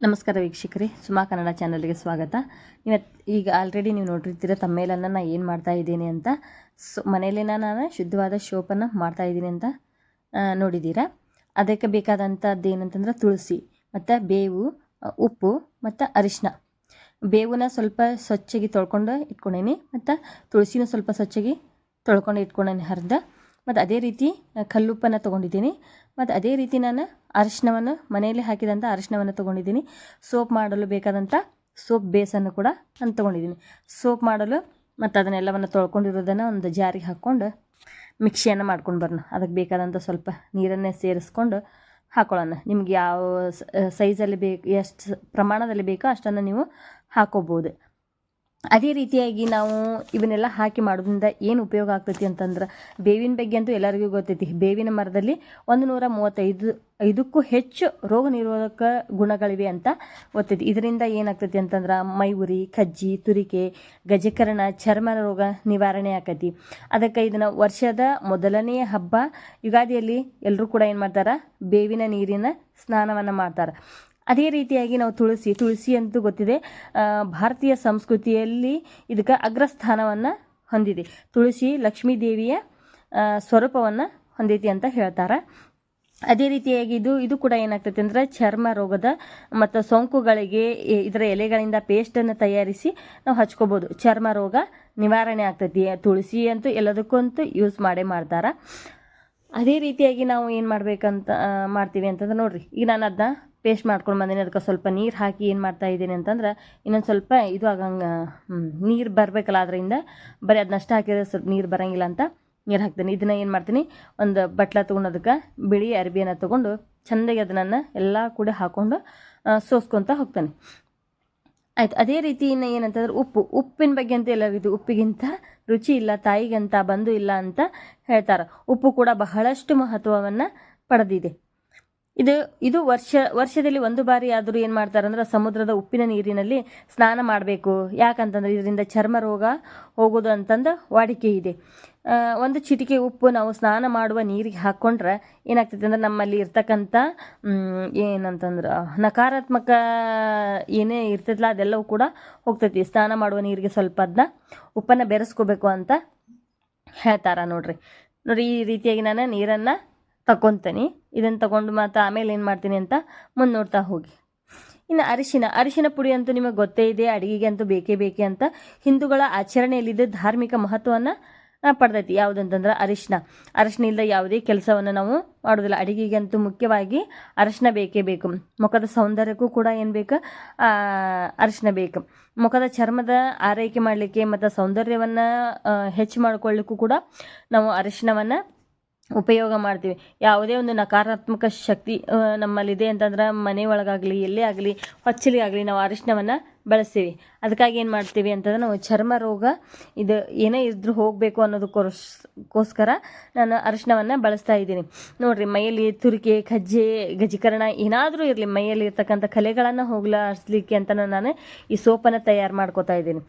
ನಮಸ್ಕಾರ ವೀಕ್ಷಕರೇ, ಸುಮಾ ಕನ್ನಡ ಚಾನಲ್ಗೆ ಸ್ವಾಗತ. ಇವತ್ತು ಈಗ ಆಲ್ರೆಡಿ ನೀವು ನೋಡಿರ್ತೀರ ತಮ್ಮೇಲನ್ನು ನಾನು ಏನು ಮಾಡ್ತಾ ಇದ್ದೀನಿ ಅಂತ. ಸೊ, ಮನೆಯಲ್ಲೇನ ನಾನು ಶುದ್ಧವಾದ ಶೋಪನ್ನು ಮಾಡ್ತಾ ಇದ್ದೀನಿ ಅಂತ ನೋಡಿದ್ದೀರ. ಅದಕ್ಕೆ ಬೇಕಾದಂಥದ್ದು ಏನಂತಂದ್ರೆ ತುಳಸಿ, ಮತ್ತು ಬೇವು ಉಪ್ಪು, ಮತ್ತು ಅರಿಶಿನ ಬೇವನ್ನ ಸ್ವಲ್ಪ ಸ್ವಚ್ಛಗೆ ತೊಳ್ಕೊಂಡು ಇಟ್ಕೊಂಡೇನಿ, ಮತ್ತು ತುಳಸಿನ ಸ್ವಲ್ಪ ಸ್ವಚ್ಛಗೆ ತೊಳ್ಕೊಂಡು ಇಟ್ಕೊಂಡೇನಿ ಹರಿದ ಮತ್ತು ಅದೇ ರೀತಿ ಕಲ್ಲುಪ್ಪನ್ನು ತೊಗೊಂಡಿದ್ದೀನಿ. ಮತ್ತು ಅದೇ ರೀತಿ ನಾನು ಅರಿಶಿನವನ್ನು ಮನೆಯಲ್ಲಿ ಹಾಕಿದಂಥ ಅರಿಶಿನವನ್ನು ತೊಗೊಂಡಿದ್ದೀನಿ. ಸೋಪ್ ಮಾಡಲು ಬೇಕಾದಂಥ ಸೋಪ್ ಬೇಸನ್ನು ಕೂಡ ನಾನು ತೊಗೊಂಡಿದ್ದೀನಿ. ಸೋಪ್ ಮಾಡಲು ಮತ್ತು ಅದನ್ನೆಲ್ಲವನ್ನು ತೊಳ್ಕೊಂಡಿರೋದನ್ನು ಒಂದು ಜಾರಿಗೆ ಹಾಕ್ಕೊಂಡು ಮಿಕ್ಸಿಯನ್ನು ಮಾಡ್ಕೊಂಡು ಬರೋಣ. ಅದಕ್ಕೆ ಬೇಕಾದಂಥ ಸ್ವಲ್ಪ ನೀರನ್ನೇ ಸೇರಿಸ್ಕೊಂಡು ಹಾಕೊಳ್ಳೋಣ. ನಿಮ್ಗೆ ಯಾವ ಸೈಜಲ್ಲಿ ಬೇಕು, ಎಷ್ಟು ಪ್ರಮಾಣದಲ್ಲಿ ಬೇಕೋ ಅಷ್ಟನ್ನು ನೀವು ಹಾಕೋಬೋದು. ಅದೇ ರೀತಿಯಾಗಿ ನಾವು ಇವನ್ನೆಲ್ಲ ಹಾಕಿ ಮಾಡೋದ್ರಿಂದ ಏನು ಉಪಯೋಗ ಆಗ್ತೈತಿ ಅಂತಂದ್ರೆ ಬೇವಿನ ಬಗ್ಗೆ ಅಂತೂ ಎಲ್ಲರಿಗೂ ಗೊತ್ತೈತಿ. ಬೇವಿನ ಮರದಲ್ಲಿ ಒಂದು ನೂರ ಮೂವತ್ತೈದು, ಐದಕ್ಕೂ ಹೆಚ್ಚು ರೋಗ ನಿರೋಧಕ ಗುಣಗಳಿವೆ ಅಂತ ಗೊತ್ತೈತಿ. ಇದರಿಂದ ಏನಾಗ್ತೈತಿ ಅಂತಂದ್ರೆ ಮೈ ಉರಿ ಕಜ್ಜಿ, ತುರಿಕೆ, ಗಜಕರಣ ಚರ್ಮ ರೋಗ ನಿವಾರಣೆ ಆಕೈತಿ. ಅದಕ್ಕೆ ಇದನ್ನು ವರ್ಷದ ಮೊದಲನೆಯ ಹಬ್ಬ ಯುಗಾದಿಯಲ್ಲಿ ಎಲ್ಲರೂ ಕೂಡ ಏನು ಮಾಡ್ತಾರೆ? ಬೇವಿನ ನೀರಿನ ಸ್ನಾನವನ್ನು ಮಾಡ್ತಾರೆ. ಅದೇ ರೀತಿಯಾಗಿ ನಾವು ತುಳಸಿ ತುಳಸಿ ಅಂತೂ ಗೊತ್ತಿದೆ. ಭಾರತೀಯ ಸಂಸ್ಕೃತಿಯಲ್ಲಿ ಇದಕ್ಕೆ ಅಗ್ರಸ್ಥಾನವನ್ನು ಹೊಂದಿದೆ. ತುಳಸಿ ಲಕ್ಷ್ಮೀ ದೇವಿಯ ಸ್ವರೂಪವನ್ನು ಹೊಂದೈತಿ ಅಂತ ಹೇಳ್ತಾರೆ. ಅದೇ ರೀತಿಯಾಗಿ ಇದು ಇದು ಕೂಡ ಏನಾಗ್ತೈತೆ ಅಂದರೆ ಚರ್ಮ ರೋಗದ ಮತ್ತು ಸೋಂಕುಗಳಿಗೆ ಇದರ ಎಲೆಗಳಿಂದ ಪೇಸ್ಟನ್ನು ತಯಾರಿಸಿ ನಾವು ಹಚ್ಕೋಬೋದು. ಚರ್ಮ ರೋಗ ನಿವಾರಣೆ ಆಗ್ತೈತಿ. ತುಳಸಿ ಅಂತೂ ಎಲ್ಲದಕ್ಕಂತೂ ಯೂಸ್ ಮಾಡೇ ಮಾಡ್ತಾರೆ. ಅದೇ ರೀತಿಯಾಗಿ ನಾವು ಏನು ಮಾಡ್ಬೇಕಂತ ಮಾಡ್ತೀವಿ ಅಂತಂದ್ರೆ ನೋಡಿರಿ. ಈಗ ನಾನು ಅದನ್ನ ಪೇಸ್ಟ್ ಮಾಡ್ಕೊಂಡು ಬಂದೀನಿ. ಅದಕ್ಕೆ ಸ್ವಲ್ಪ ನೀರು ಹಾಕಿ ಏನು ಮಾಡ್ತಾ ಇದ್ದೀನಿ ಅಂತಂದ್ರೆ, ಇನ್ನೊಂದು ಸ್ವಲ್ಪ ಇದು ಆಗಂಗೆ ನೀರು ಬರಬೇಕಲ್ಲ ಅದರಿಂದ, ಬರೀ ಅದನ್ನಷ್ಟು ಹಾಕಿದ್ರೆ ಸ್ವಲ್ಪ ನೀರು ಬರೋಂಗಿಲ್ಲ ಅಂತ ನೀರು ಹಾಕ್ತೀನಿ. ಇದನ್ನು ಏನು ಮಾಡ್ತೀನಿ, ಒಂದು ಬಟ್ಲ ತೊಗೊಂಡು ಅದಕ್ಕೆ ಬಿಳಿ ಅರ್ಬಿಯನ್ನು ತೊಗೊಂಡು ಚೆಂದಾಗಿ ಅದನ್ನು ಎಲ್ಲ ಕೂಡ ಹಾಕ್ಕೊಂಡು ಸೋಸ್ಕೊತ ಹೋಗ್ತಾನೆ. ಆಯ್ತು, ಅದೇ ರೀತಿ ಇನ್ನು ಏನಂತಂದ್ರೆ ಉಪ್ಪು. ಉಪ್ಪಿನ ಬಗ್ಗೆ ಅಂತ ಇದು ಉಪ್ಪಿಗಿಂತ ರುಚಿ ಇಲ್ಲ, ತಾಯಿಗಂತ ಬಂದು ಇಲ್ಲ ಅಂತ ಹೇಳ್ತಾರೆ. ಉಪ್ಪು ಕೂಡ ಬಹಳಷ್ಟು ಮಹತ್ವವನ್ನು ಪಡೆದಿದೆ. ಇದು ಇದು ವರ್ಷ, ವರ್ಷದಲ್ಲಿ ಒಂದು ಬಾರಿ ಆದರೂ ಏನು ಮಾಡ್ತಾರಂದ್ರೆ ಸಮುದ್ರದ ಉಪ್ಪಿನ ನೀರಿನಲ್ಲಿ ಸ್ನಾನ ಮಾಡಬೇಕು. ಯಾಕಂತಂದ್ರೆ ಇದರಿಂದ ಚರ್ಮ ರೋಗ ಹೋಗೋದು ಅಂತಂದು ವಾಡಿಕೆ ಇದೆ. ಒಂದು ಚಿಟಿಕೆ ಉಪ್ಪು ನಾವು ಸ್ನಾನ ಮಾಡುವ ನೀರಿಗೆ ಹಾಕ್ಕೊಂಡ್ರೆ ಏನಾಗ್ತೈತೆ ಅಂದ್ರೆ ನಮ್ಮಲ್ಲಿ ಇರ್ತಕ್ಕಂಥ ಏನಂತಂದ್ರೆ ನಕಾರಾತ್ಮಕ ಏನೇ ಇರ್ತೈತಲ್ಲ ಅದೆಲ್ಲವೂ ಕೂಡ ಹೋಗ್ತೈತಿ. ಸ್ನಾನ ಮಾಡುವ ನೀರಿಗೆ ಸ್ವಲ್ಪ ಅದನ್ನ ಉಪ್ಪನ್ನು ಬೆರೆಸ್ಕೋಬೇಕು ಅಂತ ಹೇಳ್ತಾರ ನೋಡ್ರಿ. ನೋಡಿ, ಈ ರೀತಿಯಾಗಿ ನಾನು ನೀರನ್ನು ತಗೊತೀನಿ ಇದನ್ನು ತಗೊಂಡು ಮಾತ್ರ ಆಮೇಲೆ ಏನು ಮಾಡ್ತೀನಿ ಅಂತ ಮುಂದೆ ನೋಡ್ತಾ ಹೋಗಿ. ಇನ್ನು ಅರಿಶಿನ ಅರಿಶಿನ ಪುಡಿ ಅಂತೂ ನಿಮಗೆ ಗೊತ್ತೇ ಇದೆ, ಅಡಿಗೆಗೆ ಅಂತೂ ಬೇಕೇ ಬೇಕೇ ಅಂತ. ಹಿಂದೂಗಳ ಆಚರಣೆಯಲ್ಲಿದ್ದ ಧಾರ್ಮಿಕ ಮಹತ್ವವನ್ನು ಪಡೆದೈತಿ. ಯಾವುದಂತಂದ್ರೆ ಅರಿಶಿನ. ಅರಿಶಿನ ಇಲ್ಲದ ಯಾವುದೇ ಕೆಲಸವನ್ನು ನಾವು ಮಾಡೋದಿಲ್ಲ. ಅಡಿಗೆಗೆ ಅಂತೂ ಮುಖ್ಯವಾಗಿ ಅರಿಶಿನ ಬೇಕೇ ಬೇಕು. ಮುಖದ ಸೌಂದರ್ಯಕ್ಕೂ ಕೂಡ ಏನು ಬೇಕು? ಅರಿಶಿನ ಬೇಕು. ಮುಖದ ಚರ್ಮದ ಆರೈಕೆ ಮಾಡಲಿಕ್ಕೆ ಮತ್ತು ಸೌಂದರ್ಯವನ್ನು ಹೆಚ್ಚು ಮಾಡಿಕೊಳ್ಳಿಕ್ಕೂ ಕೂಡ ನಾವು ಅರಿಶಿನವನ್ನು ಉಪಯೋಗ ಮಾಡ್ತೀವಿ. ಯಾವುದೇ ಒಂದು ನಕಾರಾತ್ಮಕ ಶಕ್ತಿ ನಮ್ಮಲ್ಲಿದೆ ಅಂತಂದ್ರೆ ಮನೆ ಒಳಗಾಗಲಿ, ಎಲ್ಲೇ ಆಗಲಿ, ಹೊಚ್ಚಲಿ ಆಗಲಿ ನಾವು ಅರಿಶಿನವನ್ನು ಬಳಸ್ತೀವಿ. ಅದಕ್ಕಾಗಿ ಏನು ಮಾಡ್ತೀವಿ ಅಂತಂದ್ರೆ ನಾವು ಚರ್ಮ ರೋಗ ಇದು ಏನೇ ಇದ್ರೂ ಹೋಗಬೇಕು ಅನ್ನೋದಕ್ಕೋಸ್ಕರ ನಾನು ಅರಿಶಿನವನ್ನು ಬಳಸ್ತಾ ಇದ್ದೀನಿ. ನೋಡಿರಿ, ಮೈಯಲ್ಲಿ ತುರಿಕೆ, ಕಜ್ಜೆ, ಗಜೀಕರಣ ಏನಾದರೂ ಇರಲಿ ಮೈಯಲ್ಲಿ ಇರ್ತಕ್ಕಂಥ ಕಲೆಗಳನ್ನು ಹೋಗ್ಲಾಡಿಸ್ಲಿಕ್ಕೆ ಅಂತ ನಾನು ಈ ಸೋಪನ್ನು ತಯಾರು ಮಾಡ್ಕೋತಾ ಇದ್ದೀನಿ.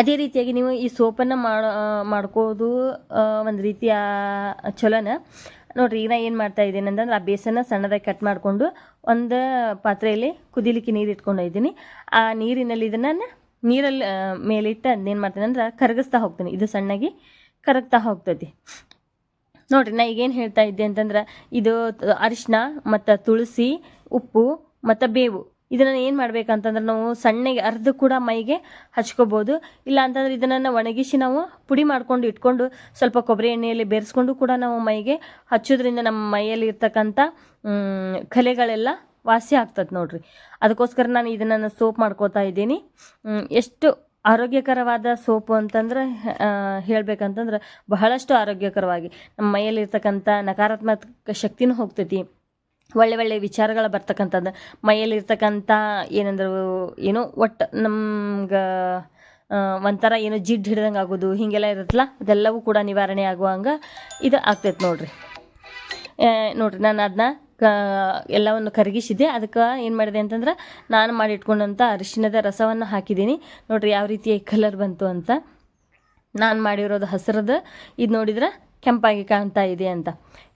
ಅದೇ ರೀತಿಯಾಗಿ ನೀವು ಈ ಸೋಪನ್ನು ಮಾಡೋ ಮಾಡ್ಕೋದು ಒಂದು ರೀತಿಯ ಚಲೋನ. ನೋಡ್ರಿ, ಈಗ ಏನು ಮಾಡ್ತಾ ಇದ್ದೀನಿ ಅಂತಂದ್ರೆ, ಆ ಬೇಸನ್ನ ಸಣ್ಣದಾಗಿ ಕಟ್ ಮಾಡಿಕೊಂಡು ಒಂದು ಪಾತ್ರೆಯಲ್ಲಿ ಕುದಿಲಿಕ್ಕೆ ನೀರು ಇಟ್ಕೊಂಡು ಇದ್ದೀನಿ ಆ ನೀರಿನಲ್ಲಿ ಇದನ್ನು ನೀರಲ್ಲಿ ಮೇಲಿಟ್ಟು ಅದನ್ನೇನು ಮಾಡ್ತೀನಿ ಅಂದ್ರೆ, ಕರಗಿಸ್ತಾ ಹೋಗ್ತೀನಿ. ಇದು ಸಣ್ಣಗೆ ಕರಗ್ತಾ ಹೋಗ್ತೈತಿ. ನೋಡ್ರಿ, ನಾ ಈಗೇನು ಹೇಳ್ತಾ ಇದ್ದೆ ಅಂತಂದ್ರೆ, ಇದು ಅರಿಶಿನ ಮತ್ತು ತುಳಸಿ, ಉಪ್ಪು ಮತ್ತು ಬೇವು. ಇದನ್ನು ಏನು ಮಾಡ್ಬೇಕಂತಂದ್ರೆ ನಾವು ಸಣ್ಣಗೆ ಅರ್ಧ ಕೂಡ ಮೈಗೆ ಹಚ್ಕೋಬೋದು. ಇಲ್ಲ ಅಂತಂದ್ರೆ ಇದನ್ನು ಒಣಗಿಸಿ ನಾವು ಪುಡಿ ಮಾಡ್ಕೊಂಡು ಇಟ್ಕೊಂಡು ಸ್ವಲ್ಪ ಕೊಬ್ಬರಿ ಎಣ್ಣೆಯಲ್ಲಿ ಬೆರೆಸ್ಕೊಂಡು ಕೂಡ ನಾವು ಮೈಗೆ ಹಚ್ಚೋದ್ರಿಂದ ನಮ್ಮ ಮೈಯಲ್ಲಿ ಇರ್ತಕ್ಕಂಥ ಕಲೆಗಳೆಲ್ಲ ವಾಸಿ ಆಗ್ತದೆ ನೋಡ್ರಿ. ಅದಕ್ಕೋಸ್ಕರ ನಾನು ಇದನ್ನು ಸೋಪ್ ಮಾಡ್ಕೋತಾ ಇದ್ದೀನಿ. ಎಷ್ಟು ಆರೋಗ್ಯಕರವಾದ ಸೋಪು ಅಂತಂದ್ರೆ ಹೇಳ್ಬೇಕಂತಂದ್ರೆ ಬಹಳಷ್ಟು ಆರೋಗ್ಯಕರವಾಗಿ ನಮ್ಮ ಮೈಯಲ್ಲಿರ್ತಕ್ಕಂಥ ನಕಾರಾತ್ಮಕ ಶಕ್ತಿನೂ ಹೋಗ್ತೈತಿ. ಒಳ್ಳೆ ಒಳ್ಳೆ ವಿಚಾರಗಳು ಬರ್ತಕ್ಕಂಥದ್ದು. ಮೈಯಲ್ಲಿರ್ತಕ್ಕಂಥ ಏನಂದ್ರೆ, ಏನೋ ಒಟ್ಟು ನಮ್ಗೆ ಒಂಥರ ಏನೋ ಜಿಡ್ಡು ಹಿಡ್ದಂಗೆ ಆಗೋದು, ಹೀಗೆಲ್ಲ ಇರುತ್ತಲ್ಲ, ಅದೆಲ್ಲವೂ ಕೂಡ ನಿವಾರಣೆ ಆಗುವಂಗೆ ಇದು ಆಗ್ತೈತೆ ನೋಡಿರಿ. ನೋಡ್ರಿ, ನಾನು ಅದನ್ನ ಕ, ಎಲ್ಲವನ್ನು ಕರಗಿಸಿದ್ದೆ. ಅದಕ್ಕೆ ಏನು ಮಾಡಿದೆ ಅಂತಂದ್ರೆ, ನಾನು ಮಾಡಿಟ್ಕೊಂಡಂಥ ಅರಿಶಿಣದ ರಸವನ್ನು ಹಾಕಿದ್ದೀನಿ. ನೋಡ್ರಿ, ಯಾವ ರೀತಿಯ ಕಲರ್ ಬಂತು ಅಂತ. ನಾನು ಮಾಡಿರೋದು ಹಸಿರದ, ಇದು ನೋಡಿದ್ರೆ? ಕೆಂಪಾಗಿ ಕಾಣ್ತಾ ಇದೆ ಅಂತ.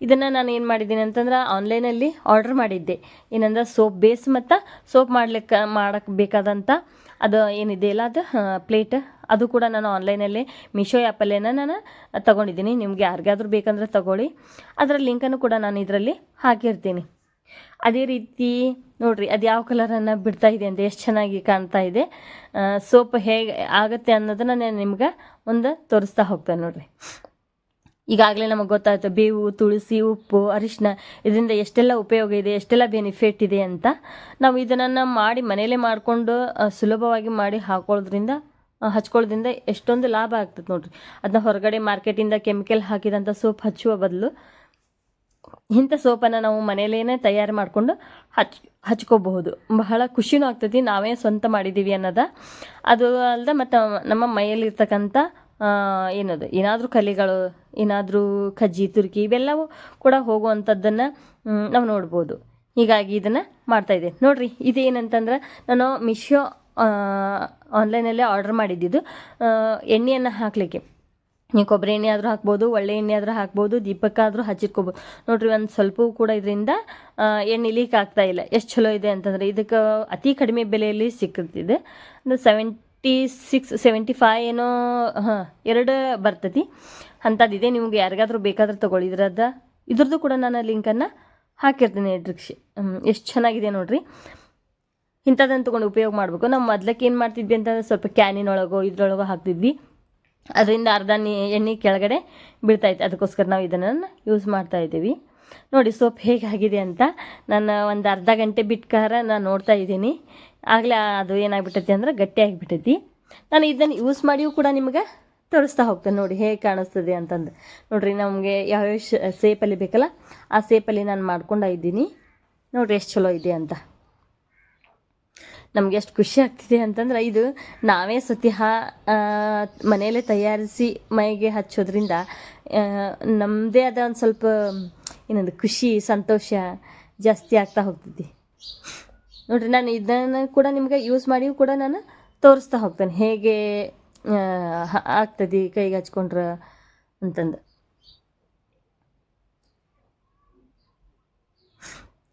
ಇದನ್ನು ನಾನು ಏನು ಮಾಡಿದ್ದೀನಿ ಅಂತಂದ್ರೆ ಆನ್ಲೈನಲ್ಲಿ ಆರ್ಡರ್ ಮಾಡಿದ್ದೆ. ಏನಂದ್ರೆ ಸೋಪ್ ಬೇಸ್ ಮತ್ತು ಸೋಪ್ ಮಾಡ್ಲಿಕ್ಕೆ ಮಾಡಕ್ಕೆ ಬೇಕಾದಂಥ ಅದು ಏನಿದೆ ಇಲ್ಲ ಅದು ಪ್ಲೇಟ್ ಅದು ಕೂಡ ನಾನು ಆನ್ಲೈನಲ್ಲೇ ಮಿಶೋ ಆ್ಯಪಲ್ಲೇನ ನಾನು ತೊಗೊಂಡಿದ್ದೀನಿ. ನಿಮಗೆ ಯಾರಿಗಾದ್ರೂ ಬೇಕಂದ್ರೆ ತಗೊಳ್ಳಿ. ಅದರ ಲಿಂಕನ್ನು ಕೂಡ ನಾನು ಇದರಲ್ಲಿ ಹಾಕಿರ್ತೀನಿ. ಅದೇ ರೀತಿ ನೋಡಿರಿ, ಅದು ಯಾವ ಕಲರನ್ನು ಬಿಡ್ತಾ ಇದೆ ಅಂತ, ಎಷ್ಟು ಚೆನ್ನಾಗಿ ಕಾಣ್ತಾ ಇದೆ. ಸೋಪ್ ಹೇಗೆ ಆಗುತ್ತೆ ಅನ್ನೋದನ್ನು ನಾನು ನಿಮ್ಗೆ ಒಂದು ತೋರಿಸ್ತಾ ಹೋಗ್ತೇನೆ ನೋಡ್ರಿ. ಈಗಾಗಲೇ ನಮಗೆ ಗೊತ್ತಾಯಿತು ಬೇವು, ತುಳಸಿ, ಉಪ್ಪು, ಅರಿಶಿನ ಇದರಿಂದ ಎಷ್ಟೆಲ್ಲ ಉಪಯೋಗ ಇದೆ, ಎಷ್ಟೆಲ್ಲ ಬೆನಿಫಿಟ್ ಇದೆ ಅಂತ. ನಾವು ಇದನ್ನು ಮಾಡಿ ಮನೆಯಲ್ಲೇ ಮಾಡಿಕೊಂಡು ಸುಲಭವಾಗಿ ಮಾಡಿ ಹಾಕೊಳ್ಳೋದ್ರಿಂದ ಹಚ್ಕೊಳ್ಳೋದ್ರಿಂದ ಎಷ್ಟೊಂದು ಲಾಭ ಆಗ್ತದೆ ನೋಡ್ರಿ. ಅದನ್ನ ಹೊರಗಡೆ ಮಾರ್ಕೆಟಿಂದ ಕೆಮಿಕಲ್ ಹಾಕಿದಂಥ ಸೋಪ್ ಹಚ್ಚುವ ಬದಲು ಇಂಥ ಸೋಪನ್ನು ನಾವು ಮನೇಲೇ ತಯಾರು ಮಾಡಿಕೊಂಡು ಹಚ್, ಹಚ್ಕೋಬಹುದು. ಬಹಳ ಖುಷಿನೂ ಆಗ್ತೈತಿ ನಾವೇ ಸ್ವಂತ ಮಾಡಿದ್ದೀವಿ ಅನ್ನೋದ. ಅದು ಅಲ್ಲದೆ ಮತ್ತು ನಮ್ಮ ಮೈಯಲ್ಲಿರ್ತಕ್ಕಂಥ ಏನದು, ಏನಾದರೂ ಕಲೆಗಳು, ಏನಾದರೂ ಕಜ್ಜಿ, ತುರ್ಕಿ ಇವೆಲ್ಲವೂ ಕೂಡ ಹೋಗುವಂಥದ್ದನ್ನು ನಾವು ನೋಡ್ಬೋದು. ಹೀಗಾಗಿ ಇದನ್ನು ಮಾಡ್ತಾಯಿದ್ದೆ ನೋಡಿರಿ, ಇದೇನಂತಂದ್ರೆ ನಾನು ಮಿಶೋ ಆನ್ಲೈನಲ್ಲೇ ಆರ್ಡ್ರ್ ಮಾಡಿದ್ದಿದ್ದು ಎಣ್ಣೆಯನ್ನು ಹಾಕಲಿಕ್ಕೆ. ನೀವು ಕೊಬ್ಬರಿ ಎಣ್ಣೆ ಆದರೂ ಹಾಕ್ಬೋದು, ಒಳ್ಳೆ ಎಣ್ಣೆ ಆದರೂ ಹಾಕ್ಬೋದು ದೀಪಕ್ಕಾದರೂ ಹಚ್ಚಿಟ್ಕೋಬೋದು. ನೋಡಿರಿ, ಒಂದು ಸ್ವಲ್ಪ ಕೂಡ ಇದರಿಂದ ಎಣ್ಣೆ ಲೀಕ್ ಆಗ್ತಾ ಇಲ್ಲ. ಎಷ್ಟು ಚಲೋ ಇದೆ ಅಂತಂದರೆ, ಇದಕ್ಕೆ ಅತಿ ಕಡಿಮೆ ಬೆಲೆಯಲ್ಲಿ ಸಿಕ್ಕುತ್ತಿದೆ ಒಂದು ಸೆವೆಂಟಿ ಸಿಕ್ಸ್ ಸೆವೆಂಟಿ ಫೈ ಏನೋ, ಹಾಂ, ಎರಡು ಬರ್ತೈತಿ. ಅಂಥದ್ದಿದೆ ನಿಮ್ಗೆ ಯಾರಿಗಾದ್ರೂ ಬೇಕಾದ್ರೆ ತೊಗೊಳ್ಳಿ ಇದ್ರದ ಇದ್ರದ್ದು ಕೂಡ ನಾನು ಲಿಂಕನ್ನು ಹಾಕಿರ್ತೀನಿ ಡ್ರಿಕ್ಷಿ ಎಷ್ಟು ಚೆನ್ನಾಗಿದೆ ನೋಡಿರಿ. ಇಂಥದ್ದನ್ನು ತೊಗೊಂಡು ಉಪಯೋಗ ಮಾಡಬೇಕು. ನಾವು ಮೊದ್ಲಕ್ಕೆ ಏನು ಮಾಡ್ತಿದ್ವಿ ಅಂತಂದ್ರೆ ಸ್ವಲ್ಪ ಕ್ಯಾನಿನೊಳಗೋ ಇದ್ರೊಳಗೋ ಹಾಕ್ತಿದ್ವಿ. ಅದರಿಂದ ಅರ್ಧ ನೀ ಎಣ್ಣೆ ಕೆಳಗಡೆ ಬೀಳ್ತಾಯಿತ್ತು ಅದಕ್ಕೋಸ್ಕರ ನಾವು ಇದನ್ನು ಯೂಸ್ ಮಾಡ್ತಾ ಇದ್ದೀವಿ. ನೋಡಿ ಸೋಪ್ ಹೇಗಾಗಿದೆ ಅಂತ ನಾನು ಒಂದು ಅರ್ಧ ಗಂಟೆ ಬಿಟ್ಕಾರ ನಾನು ನೋಡ್ತಾ ಇದ್ದೀನಿ. ಆಗಲೇ ಅದು ಏನಾಗ್ಬಿಟ್ಟೈತಿ ಅಂದ್ರೆ ಗಟ್ಟಿಯಾಗಿಬಿಟ್ಟೈತಿ ನಾನು ಇದನ್ನು ಯೂಸ್ ಮಾಡಿಯೂ ಕೂಡ ನಿಮ್ಗೆ ತೋರಿಸ್ತಾ ಹೋಗ್ತೇನೆ ನೋಡಿ ಹೇಗೆ ಕಾಣಿಸ್ತದೆ ಅಂತಂದು. ನೋಡಿರಿ ನಮಗೆ ಯಾವ್ಯಾವ ಸೇಪಲ್ಲಿ ಬೇಕಲ್ಲ ಆ ಸೇಪಲ್ಲಿ ನಾನು ಮಾಡ್ಕೊಂಡ ಇದ್ದೀನಿ. ನೋಡಿರಿ ಎಷ್ಟು ಚಲೋ ಇದೆ ಅಂತ. ನಮ್ಗೆ ಎಷ್ಟು ಖುಷಿ ಆಗ್ತಿದೆ ಅಂತಂದ್ರೆ ಇದು ನಾವೇ ಸ್ವತಃ ಮನೆಯಲ್ಲೇ ತಯಾರಿಸಿ ಮೈಗೆ ಹಚ್ಚೋದ್ರಿಂದ ನಮ್ಮದೇ ಆದ ಒಂದು ಸ್ವಲ್ಪ ಏನಂದ್ರೆ ಖುಷಿ, ಸಂತೋಷ ಜಾಸ್ತಿ ಆಗ್ತಾ ಹೋಗ್ತೈತಿ. ನೋಡಿರಿ, ನಾನು ಇದನ್ನು ಕೂಡ ನಿಮ್ಗೆ ಯೂಸ್ ಮಾಡಿಯೂ ಕೂಡ ನಾನು ತೋರಿಸ್ತಾ ಹೋಗ್ತೇನೆ. ಹೇಗೆ ಆಗ್ತದೆ ಕೈಗೆ ಹಚ್ಕೊಂಡ್ರೆ ಅಂತಂದು.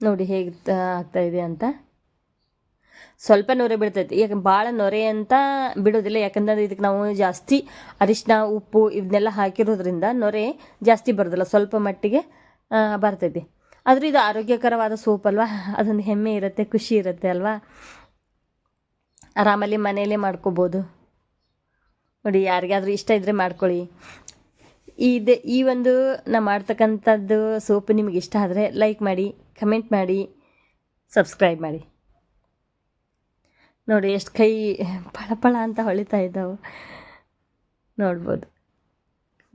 ನೋಡಿ, ಹೇಗೆ ಆಗ್ತಾ ಇದೆ ಅಂತ. ಸ್ವಲ್ಪ ನೊರೆ ಬಿಡ್ತೈತಿ. ಯಾಕೆ ಭಾಳ ನೊರೆ ಅಂತ ಬಿಡೋದಿಲ್ಲ. ಯಾಕಂದ್ರೆ ಇದಕ್ಕೆ ನಾವು ಜಾಸ್ತಿ ಅರಿಶಿನ ಉಪ್ಪು ಇದನ್ನೆಲ್ಲ ಹಾಕಿರೋದ್ರಿಂದ ನೊರೆ ಜಾಸ್ತಿ ಬರೋದಿಲ್ಲ. ಸ್ವಲ್ಪ ಮಟ್ಟಿಗೆ ಬರ್ತೈತಿ. ಆದರೂ ಇದು ಆರೋಗ್ಯಕರವಾದ ಸೋಪ್ ಅಲ್ವಾ? ಅದೊಂದು ಹೆಮ್ಮೆ ಇರುತ್ತೆ, ಖುಷಿ ಇರುತ್ತೆ ಅಲ್ವಾ? ಆರಾಮಲ್ಲಿ ಮನೆಯಲ್ಲೇ ಮಾಡ್ಕೋಬೋದು. ನೋಡಿ, ಯಾರಿಗಾದರೂ ಇಷ್ಟ ಇದ್ದರೆ ಮಾಡ್ಕೊಳ್ಳಿ. ಇದು ಈ ಒಂದು ನಾ ಮಾಡ್ತಕ್ಕಂಥದ್ದು ಸೋಪ್ ನಿಮಗೆ ಇಷ್ಟ ಆದರೆ ಲೈಕ್ ಮಾಡಿ ಕಮೆಂಟ್ ಮಾಡಿ ಸಬ್ಸ್ಕ್ರೈಬ್ ಮಾಡಿ. ನೋಡಿ, ಎಷ್ಟು ಕೈ ಪಳ ಪಳ ಅಂತ ಹೊಳಿತಾ ಇದ್ದಾವೆ. ನೋಡ್ಬೋದು.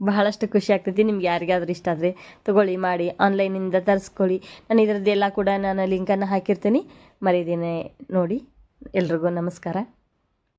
ಬಹಳಷ್ಟು ಖುಷಿ ಆಗ್ತೈತಿ. ನಿಮ್ಗೆ ಯಾರಿಗಾದ್ರೂ ಇಷ್ಟ ಆದರೆ ತೊಗೊಳ್ಳಿ, ಮಾಡಿ ಆನ್ಲೈನಿಂದ ತರಿಸ್ಕೊಳ್ಳಿ. ನಾನು ಇದರದ್ದೆಲ್ಲ ಕೂಡ ನಾನು ಲಿಂಕನ್ನು ಹಾಕಿರ್ತೀನಿ. ಮರಿದಿನೇ ನೋಡಿ ಎಲ್ರಿಗೂ ನಮಸ್ಕಾರ.